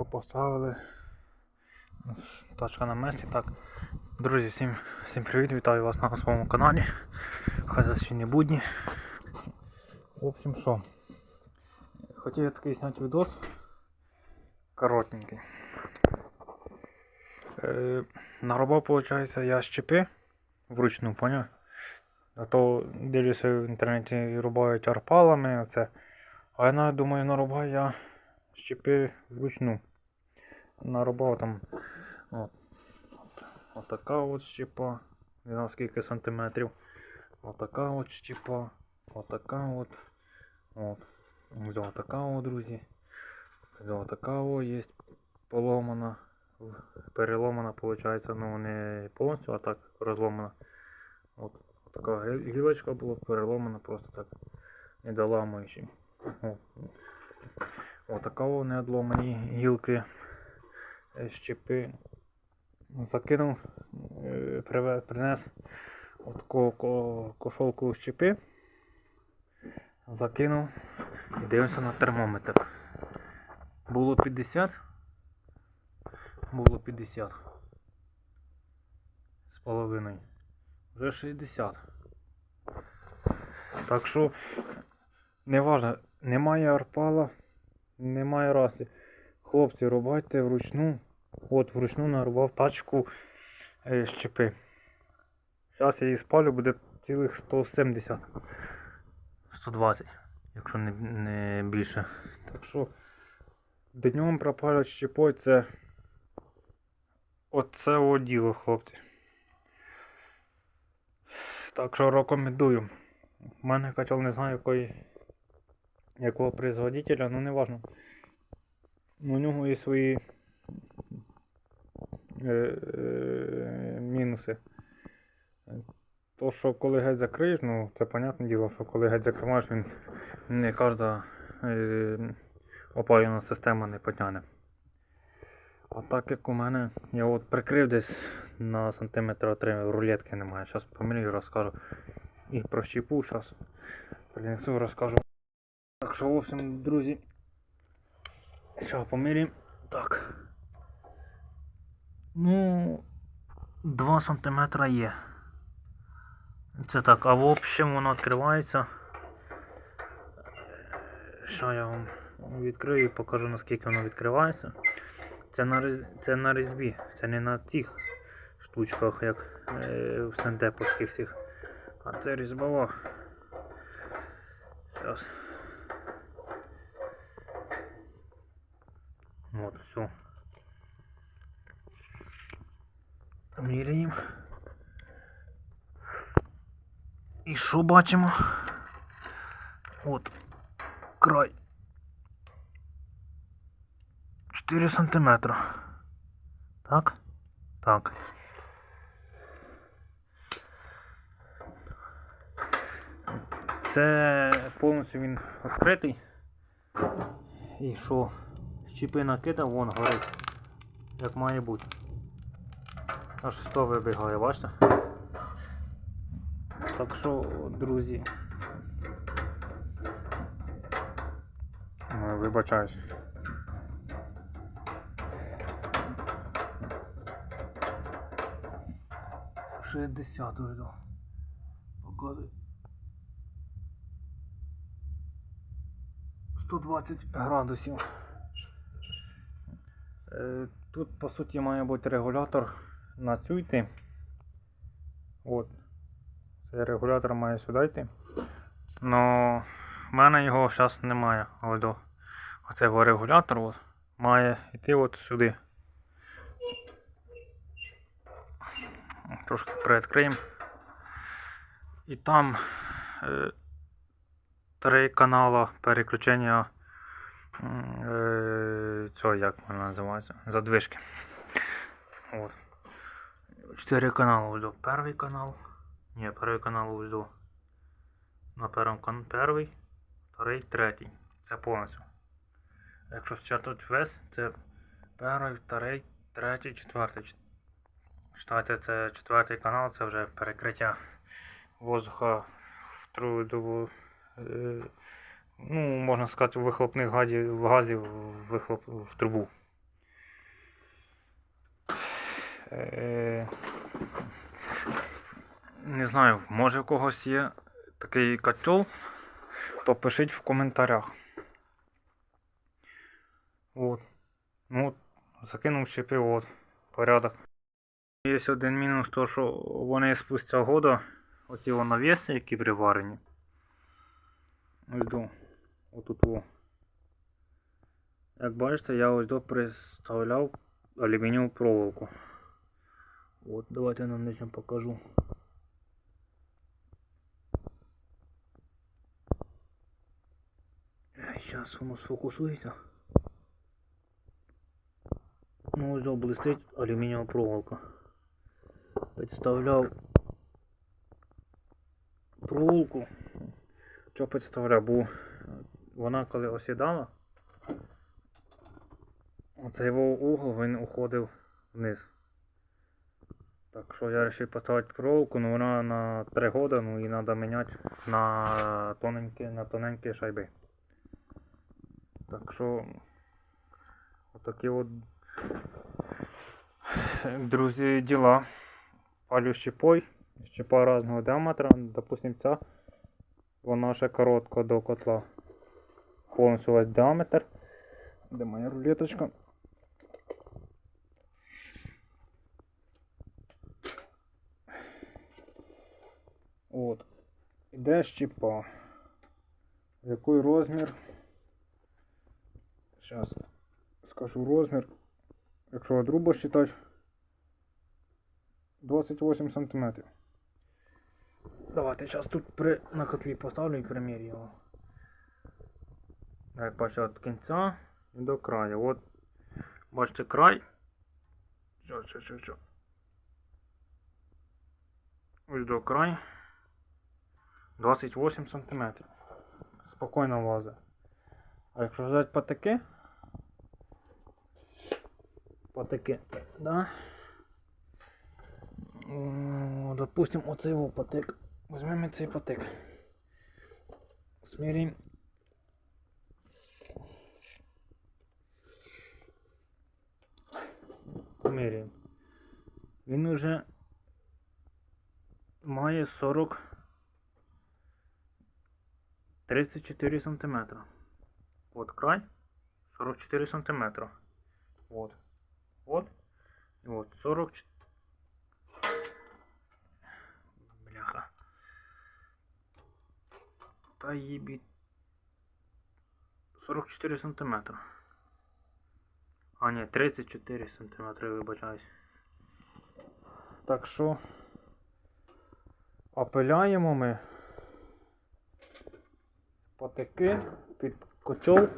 Тачку поставили. Тачка на місці. Так. Друзі, всім, всім привіт, вітаю вас на своєму каналі. Хай за сьогодні будні. В общем, що? Хотів я такий зняти відос. Коротенький. Е, нарубав, виходить, я щепи вручну, поняв? А то дивлюся в інтернеті рубають арпалами, оце. А я навіть думаю, нарубаю я щепи вручну. Нарубав там от, от, отака от щепа, не знаю скільки сантиметрів. Отака от щепа, отака от. От. Ось отака от, друзі. Отака от є поломана. Переломана, виходить, ну не повністю, а так розломана. От така гілочка була переломана просто так не доламуючи. О. Отака о неодломані гілки е, щепи. Закинув, е, принес отаку ко- кошолку щепи. Закинув і дивимося на термометр. Було 50. Було 50. З половиною. Вже 60. Так що не важно, немає арпала, немає раси. Хлопці, рубайте вручну. От вручну нарубав тачку е, щепи. Зараз я її спалю, буде цілих 170. 120, якщо не, не більше. Так що днем пропалювати щепою це оце о діло, хлопці. Так що рекомендую. У мене котел не знаю якої, якого производителя, ну не важно. У нього є свої е, е, мінуси. То, що коли геть закриєш, ну це понятне діло, що коли геть закриваєш, він не кожна е, опалювальна система не потягне. А так як у мене, я от прикрив десь на сантиметр 3 рулетки немає. Зараз поміряю, розкажу. І про щепу зараз принесу, розкажу. Так що, в общем, друзі. Зараз поміряємо. Так. Ну, 2 сантиметра є. Це так, а в общем воно відкривається. Що я вам відкрию і покажу наскільки воно відкривається. Це на, це на різьбі, це не на тих штучках, як е, в сантеповських всіх. А це різьбова. Зараз. От, все. Міряємо. І що бачимо? От край. 4 сантиметра. Так? Так. Це повністю він відкритий. І що? Щіпи накидав, вон горить. Як має бути. Аж 100 вибігає, бачите? Так що, друзі. Вибачаюсь. Шістдесят вийду. Показуй. 120 градусів. Е, Тут по суті має бути регулятор на цю йти. От. Цей регулятор має сюди йти. Но в мене його зараз немає. Ось до оцього регулятора от, має йти от сюди. Трошки приоткриємо. І там е, три канала переключення е, цього як воно називається? Задвижки. От. Чотири канали ось до. Перший канал. Ні, перший канал до. На першому перший, вторий, третій. Це повністю. Якщо считати весь, це перший, вторий, третій, четвертий. Читайте, це четвертий канал, це вже перекриття воздуха в трубу. Е, ну, можна сказати, вихлопних газів, газів вихлоп в трубу. Не знаю, може в когось є такий котел, то пишіть в коментарях. От. Ну, от, закинув щепи, от, порядок. Є один мінус, то що вони спустя года, оці навіси, які приварені. Ось до. Отут о. Як бачите, я ось до приставляв алюмінієву проволоку. От, давайте я нам нижньо покажу. Зараз воно сфокусується. Ну, ось блистить алюмінієва проволока. Підставляв проволоку. Що підставляв? Бо вона коли осідала, оцей його угол він уходив вниз. Так що я вирішив поставити проволоку, ну вона на 3 года, ну і треба міняти на тоненькі, на тоненькі шайби. Так що отакі от друзі діла. Палю щепой, щепа різного діаметра, допустим ця, вона ще коротка до котла. Повністю весь діаметр. Де моя рулеточка? От. Іде щепа. Який розмір? Зараз скажу розмір. Якщо от грубо считати, 28 сантиметрів. Давайте зараз тут при, на котлі поставлю і примірю його. Як бачите, від кінця і до краю. От, бачите, край. Що, що, що, що. Ось до краю. 28 сантиметрів. Спокійно влазить. А якщо взяти патики, патики, да? Допустим, оцей патик. Візьмемо цей патик. Сміряємо. Міряємо. Він уже має 40 34 сантиметра. Вот край 44 сантиметра. Вот. И вот 44. Бляха. Та їбі. 44 сантиметра. А, ні, 34 сантиметри, вибачаюсь. Так що опиляємо ми патики під котел.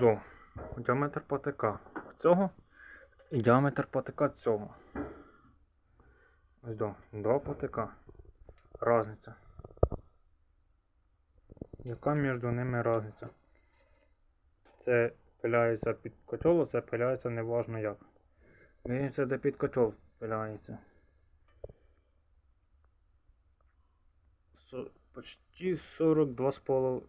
До. Діаметр патика цього і діаметр патика цього. Ось до. Два патика. Разниця. Яка між ними разниця? Це пиляється під котел, це пиляється неважно як. Дивіться, де під котел пиляється. Почти 42 с полов...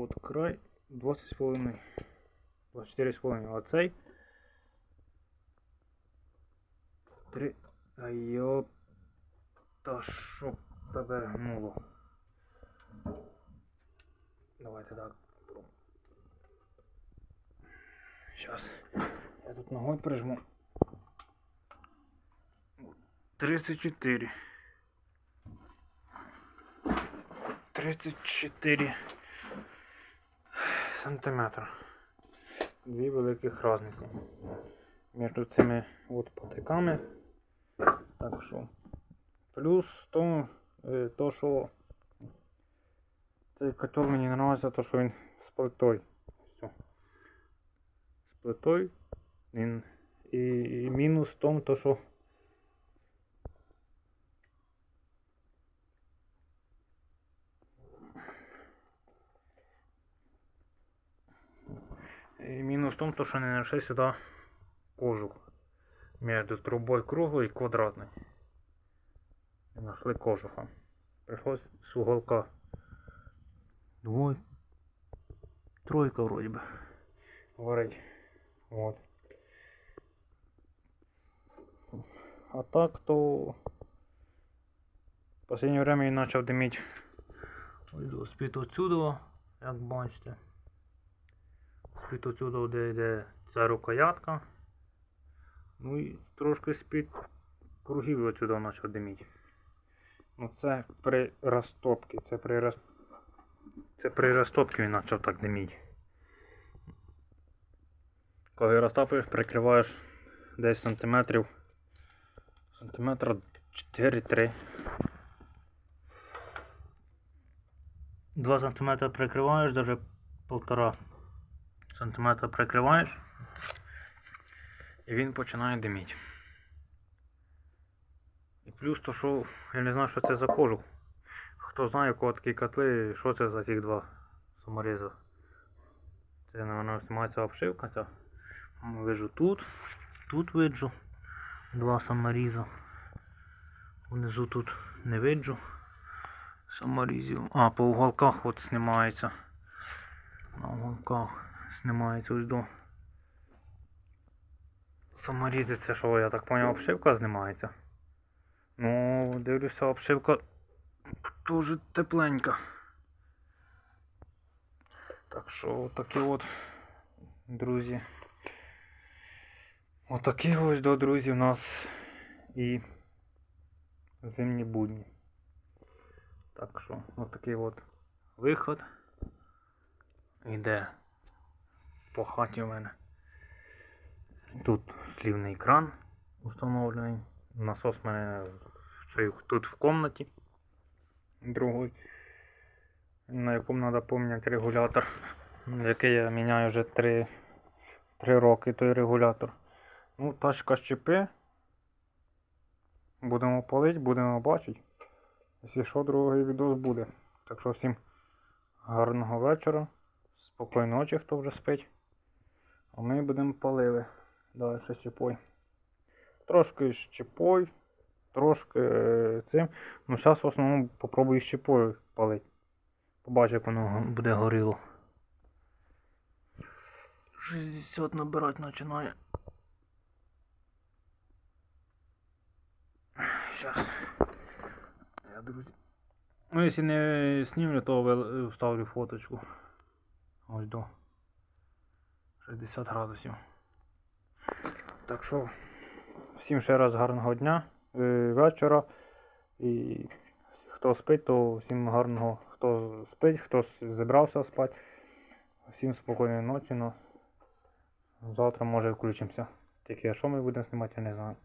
24 вот. Край 20 с половиной. 24 с половиной. А цей 3. А йоп. Та що тебе гнуло. Давайте так. Сейчас. Я тут ногой прижму. 34. 34 сантиметра. Дві великих різниці між цими от патиками. Так що. Плюс то, е, то що цей котел мені подобається, то що він з плитою. Все. З плитою. Він і, і мінус в тому, то що минус в том, то, что они нашли сюда кожух между трубой круглой и квадратной. И нашли кожуха. Пришлось с уголка Двой. Тройка вроді би. Говорить. Вот. А так то в последнее время він почав диміть. Ось отсюда, як бачите. З-під отсюда, де йде ця рукоятка. Ну і трошки з-під кругів отсюда почав диміть. Ну це при розтопці, це при роз... Це при розтопці він почав так диміть. Коли розтопиш, прикриваєш десь сантиметрів сантиметра 4-3. 2 сантиметра прикриваєш, даже полтора сантиметра прикриваєш. І він починає диміти. І плюс то, що я не знаю, що це за кожух. Хто знає, у кого такі котли, що це за ці два саморіза. Це, напевно, знімається обшивка ця. Виджу тут, тут виджу. Два саморіза. Внизу тут не виджу. Саморізів. А, по уголках от знімається. На уголках знімається ось до. Саморізи це що, я так поняв, обшивка знімається. Ну, дивлюся, обшивка дуже тепленька. Так що такі от, друзі. Отакі ось до друзі у нас і зимні будні. Так що, отакий от виход. Іде по хаті у мене. Тут слівний кран установлений. Насос у мене тут в комнаті. Другий. На якому треба поміняти регулятор. Який я міняю вже 3, 3 роки той регулятор. Ну, тачка щепи. Будемо палити, будемо бачити. Якщо що, другий відос буде. Так що всім гарного вечора. Спокійної ночі, хто вже спить. А ми будемо палили. Далі щепой. Трошки щепой, трошки е, цим. Ну зараз в основному попробую щепою палити. Побачу, як воно буде горіло. 60 набирати починає. Сейчас. Я, друзі. Ну, якщо не знімлю, то вставлю фоточку. Ось до 60 градусів. Так що, всім ще раз гарного дня, е, вечора. І хто спить, то всім гарного. Хто спить, хто зібрався спати. Всім спокійної ночі. Ну, завтра може включимося. Тільки що ми будемо знімати, я не знаю.